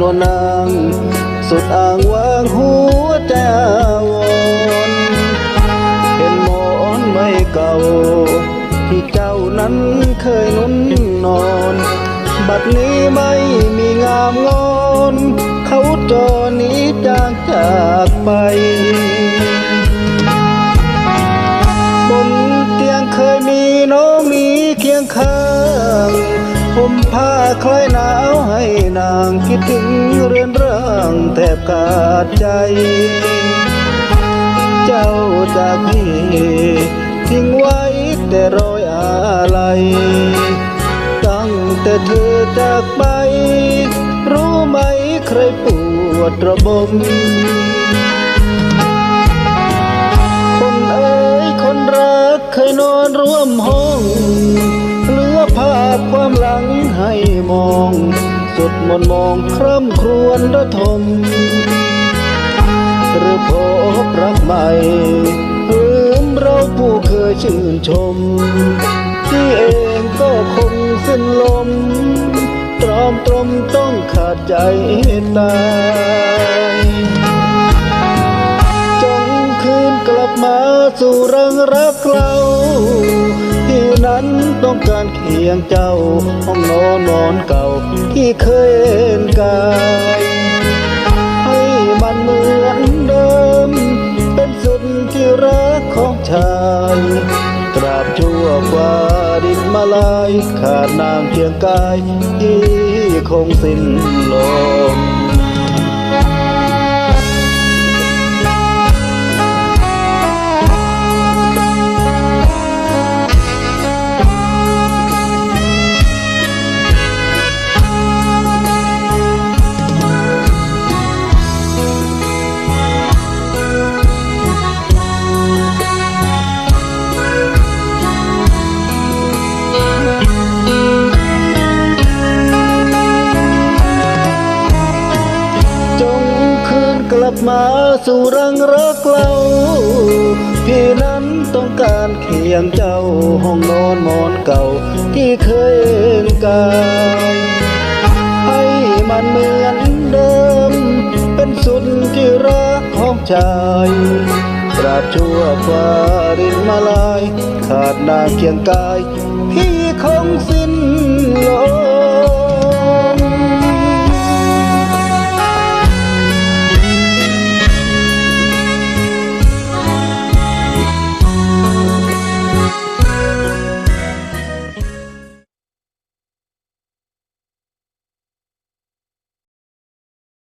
นวลนางสุดอ่างวางหัวใจอาวนเห็นหมอนไม่เก่า ที่เจ้านั้นเคยนุ่นนอน บัดนี้ไม่มีงามงอน เขาจอนี้จางจากไป ผ้าคลายหนาวให้นางคิดถึงเรือนร่างแทบขาดใจ เจ้าจากพี่ทิ้งไว้แต่รอยอะไรตั้งแต่เธอจากไป รู้ไหมใครปวดระบมคนเอ๋ยคนรักเคยนอนร่วมห้อง ให้มอง สุดมนมองคร่ำครวญระทม หรือพบรักใหม่ลืมเราผู้เคยชื่นชม ที่เองก็คงสิ้นลม ตรอมตรมต้องขาดใจตายจงคืนกลับมาสู่รังรักเราที่นั้นต้องการเคียงเจ้าห้องน อนเก่าที่เคยเห็นกายให้มันเหมือนเดิม เป็นสุดที่รักของชายตราบชั่วฟ้าดินมาลาย ขาดนางเพียงกายที่คงสิ้นลม กลับมาสู่รังรักเราพี่นั้นต้องการเคียงเจ้าห้องนอนมอนเก่าที่เคยเห็นกายให้มันเหมือนเดิม เป็นสุดที่รักของชายตราบชั่วฟ้ารินมาลาย ขาดนางเคียงกาย พี่คงสิ